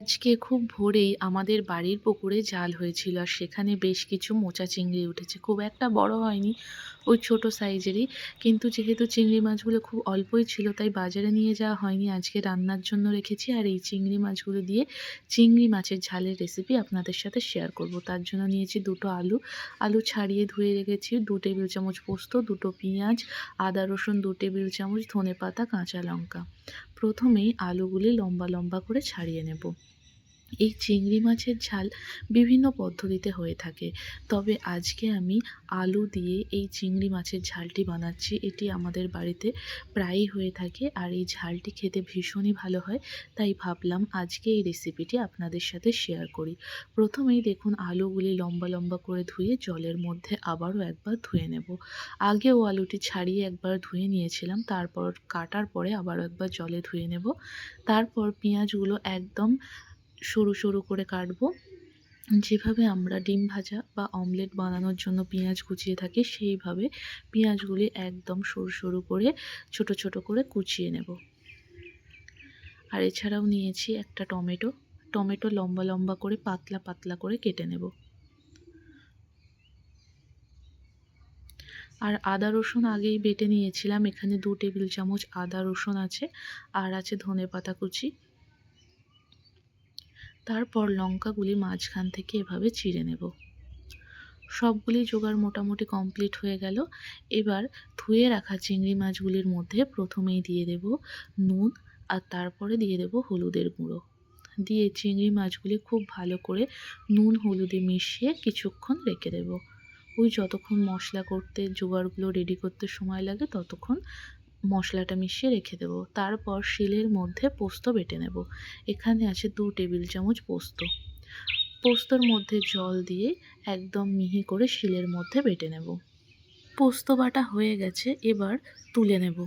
আজকে খুব ভোরেই আমাদের বাড়ির পুকুরে জাল হয়েছিল আর সেখানে বেশ কিছু মোচা চিংড়ি উঠেছে। খুব একটা বড় হয়নি। ওই ছোট সাইজেরই। কিন্তু যেহেতু চিংড়ি মাছগুলো খুব অল্পই ছিল, তাই বাজারে নিয়ে যাওয়া হয়নি। আজকে রান্নার জন্য রেখেছি আর এই চিংড়ি মাছগুলো দিয়ে চিংড়ি মাছের ঝালের রেসিপি আপনাদের সাথে শেয়ার করব। তার জন্য নিয়েছি দুটো আলু। আলু ছাড়িয়ে ধুয়ে রেখেছি দু টেবিল চামচ পোস্ত, দুটো পেঁয়াজ, আদা, রসুন, দু টেবিল চামচ ধনে পাতা কাঁচা লঙ্কা। প্রথমেই আলুগুলি লম্বা লম্বা করে ছাড়িয়ে নেব। এই চিংড়ি মাছের ঝাল বিভিন্ন পদ্ধতিতে হয়ে থাকে। তবে আজকে আমি আলু দিয়ে এই চিংড়ি মাছের ঝালটি বানাচ্ছি। এটি আমাদের বাড়িতে প্রায়ই হয়ে থাকে আর এই ঝালটি খেতে ভীষণই ভালো হয়। তাই ভাবলাম আজকে এই রেসিপিটি আপনাদের সাথে শেয়ার করি। প্রথমেই দেখুন আলুগুলি লম্বা লম্বা করে ধুয়ে জলের মধ্যে আবারও একবার ধুয়ে নেব। আগেও আলুটি ছাড়িয়ে একবার ধুয়ে নিয়েছিলাম, তারপর কাটার পরে আবারও একবার জলে ধুয়ে নেব। তারপর পেঁয়াজগুলো একদম সরু সরু করে কাটবো। যেভাবে আমরা ডিম ভাজা বা অমলেট বানানোর জন্য পেঁয়াজ কুচিয়ে থাকি, সেইভাবে পেঁয়াজগুলি একদম সরু সরু করে, ছোট ছোট করে কুচিয়ে নেব। আর এছাড়াও নিয়েছি একটা টমেটো। টমেটো লম্বা লম্বা করে পাতলা পাতলা করে কেটে নেব। আর আদা, রসুন আগেই বেটে নিয়েছিলাম। এখানে দু টেবিল চামচ আদা, রসুন আছে। আর আছে ধনে পাতা কুচি। তারপর লঙ্কাগুলি মাঝখান থেকে এভাবে চিড়ে নেব। সবগুলি জোগাড় মোটামুটি কমপ্লিট হয়ে গেল। এবার ধুয়ে রাখা চিংড়ি মাছগুলির মধ্যে প্রথমেই দিয়ে দেব নুন আর তারপরে দিয়ে দেব হলুদের গুঁড়ো। দিয়ে চিংড়ি মাছগুলি খুব ভালো করে নুন হলুদে মিশিয়ে কিছুক্ষণ রেখে দেব। ওই যতক্ষণ মশলা করতে, জোগাড়গুলো রেডি করতে সময় লাগে, ততক্ষণ মশলাটা মিশিয়ে রেখে দেব। তারপর শিলের মধ্যে পোস্ত বেটে নেব। এখানে আছে দু টেবিল চামচ পোস্ত। পোস্তর মধ্যে জল দিয়ে একদম মিহি করে শিলের মধ্যে বেটে নেব। পোস্ত বাটা হয়ে গেছে, এবার তুলে নেব।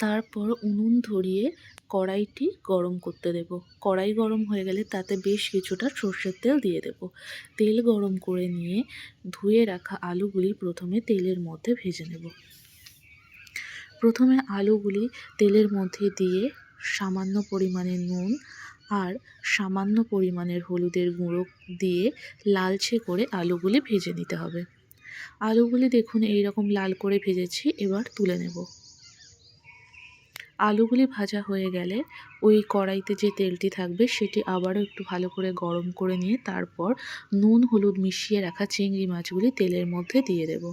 তারপর উনুন ধরিয়ে কড়াইটি গরম করতে দেব। কড়াই গরম হয়ে গেলে তাতে বেশ কিছুটা সর্ষের তেল দিয়ে দেব। তেল গরম করে নিয়ে ধুয়ে রাখা আলুগুলি প্রথমে তেলের মধ্যে ভেজে নেব। প্রথমে আলুগুলি তেলের মধ্যে দিয়ে সামান্য পরিমাণে নুন আর সামান্য পরিমাণের হলুদের গুঁড়ো দিয়ে লালচে করে আলুগুলি ভেজে নিতে হবে। আলুগুলি দেখুন এই রকম লাল করে ভেজেছি, এবার তুলে নেব। আলুগুলি ভাজা হয়ে গেলে ওই কড়াইতে যে তেলটি থাকবে সেটি আবারও একটু ভালো করে গরম করে নিয়ে তারপর নুন হলুদ মিশিয়ে রাখা চিংড়ি মাছগুলি তেলের মধ্যে দিয়ে দেব।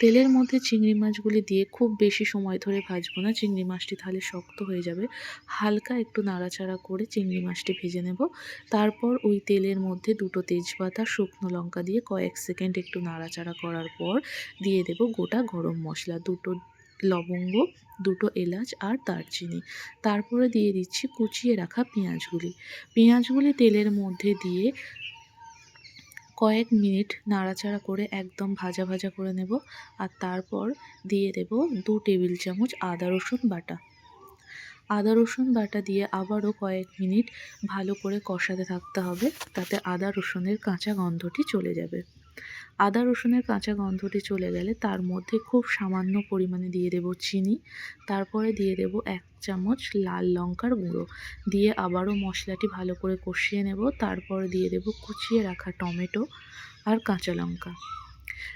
তেলের মধ্যে চিংড়ি মাছগুলি দিয়ে খুব বেশি সময় ধরে ভাজবো না। চিংড়ি মাছটি তাহলে শক্ত হয়ে যাবে। হালকা একটু নাড়াচাড়া করে চিংড়ি মাছটি ভেজে নেব। তারপর ওই তেলের মধ্যে দুটো তেজপাতা, শুকনো লঙ্কা দিয়ে কয়েক সেকেন্ড একটু নাড়াচাড়া করার পর দিয়ে দেব গোটা গরম মশলা, দুটো লবঙ্গ, দুটো এলাচ আর দারচিনি। তারপরে দিয়ে দিচ্ছি কুচিয়ে রাখা পেঁয়াজগুলি। পেঁয়াজগুলি তেলের মধ্যে দিয়ে কয়েক মিনিট নাড়াচাড়া করে একদম ভাজা ভাজা করে নেব আর তারপর দিয়ে দেব দু টেবিল চামচ আদা রসুন বাটা। আদা রসুন বাটা দিয়ে আবারও কয়েক মিনিট ভালো করে কষাতে থাকতে হবে, তাতে আদা রসুনের কাঁচা গন্ধটি চলে যাবে। আদা রসুনের কাঁচা গন্ধটি চলে গেলে তার মধ্যে খুব সামান্য পরিমাণে দিয়ে দেব চিনি। তারপরে দিয়ে দেব এক চামচ লাল লঙ্কার গুঁড়ো। দিয়ে আবারও মশলাটি ভালো করে কষিয়ে নেব। তারপরে দিয়ে দেব কুচিয়ে রাখা টমেটো আর কাঁচা লঙ্কা।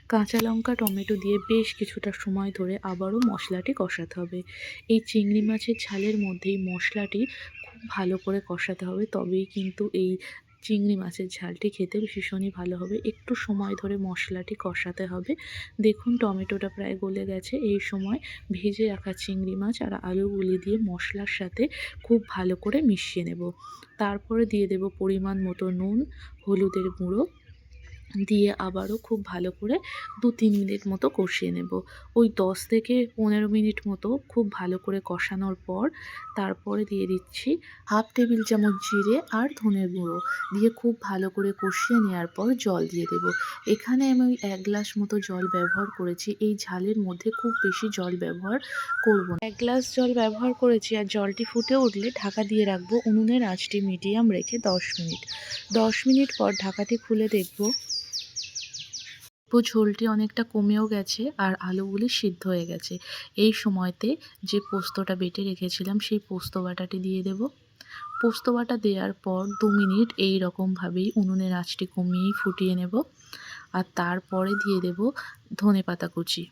কাঁচা লঙ্কা, টমেটো দিয়ে বেশ কিছুটা সময় ধরে আবারও মশলাটি কষাতে হবে। এই চিংড়ি মাছের ঝালের মধ্যেই মশলাটি খুব ভালো করে কষাতে হবে। তবেই কিন্তু এই চিংড়ি মাছের ঝালটি খেতে ভীষণই ভালো হবে। একটু সময় ধরে মশলাটি কষাতে হবে। দেখুন, টমেটোটা প্রায় গলে গেছে। এই সময় ভেজে রাখা চিংড়ি মাছ আর আলুগুলি দিয়ে মশলার সাথে খুব ভালো করে মিশিয়ে নেব। তারপরে দিয়ে দেব পরিমাণ মতো নুন, হলুদের গুঁড়ো দিয়ে আবারও খুব ভালো করে দু তিন মিনিট মতো কষিয়ে নেব। ওই দশ থেকে পনেরো মিনিট মতো খুব ভালো করে কষানোর পর তারপরে দিয়ে দিচ্ছি হাফ টেবিল চামচ জিরে আর ধনের গুঁড়ো দিয়ে খুব ভালো করে কষিয়ে নেওয়ার পর জল দিয়ে দেব। এখানে আমি ওই এক গ্লাস মতো জল ব্যবহার করেছি। এই ঝালের মধ্যে খুব বেশি জল ব্যবহার করব না। এক গ্লাস জল ব্যবহার করেছি আর জলটি ফুটে উঠলে ঢাকা দিয়ে রাখব। উনুনের আঁচটি মিডিয়াম রেখে দশ মিনিট। দশ মিনিট পর ঢাকাটি খুলে দেখব ঝোলটি অনেকটা কমেও গেছে আর আলুগুলি সিদ্ধ হয়ে গেছে। এই সময়তে যে পোস্তটা বেটে রেখেছিলাম, সেই পোস্ত বাটাটি দিয়ে দেব। পোস্ত বাটা দেওয়ার পর দু মিনিট এই রকমভাবেই উনুনের আঁচটি কমিয়েই ফুটিয়ে নেব আর তারপরে দিয়ে দেব ধনে পাতা কুচি।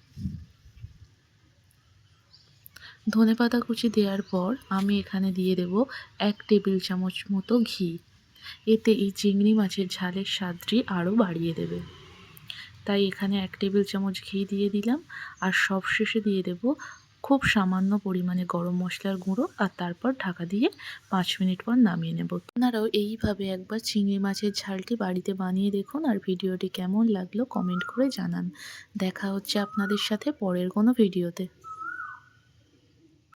ধনে পাতা কুচি দেওয়ার পর আমি এখানে দিয়ে দেব এক টেবিল চামচ মতো ঘি। এতে এই চিংড়ি মাছের ঝালের স্বাদটি আরও বাড়িয়ে দেবে। তাই এখানে এক টেবিল চামচ ঘি দিয়ে দিলাম আর সব শেষে দিয়ে দেব খুব সামান্য পরিমাণে গরম মশলার গুঁড়ো আর তারপর ঢাকা দিয়ে পাঁচ মিনিট পর নামিয়ে নেব। আপনারাও এইভাবে একবার চিংড়ি মাছের ঝালটি বাড়িতে বানিয়ে দেখুন আর ভিডিওটি কেমন লাগল কমেন্ট করে জানান। দেখা হচ্ছে আপনাদের সাথে পরের কোনো ভিডিওতে।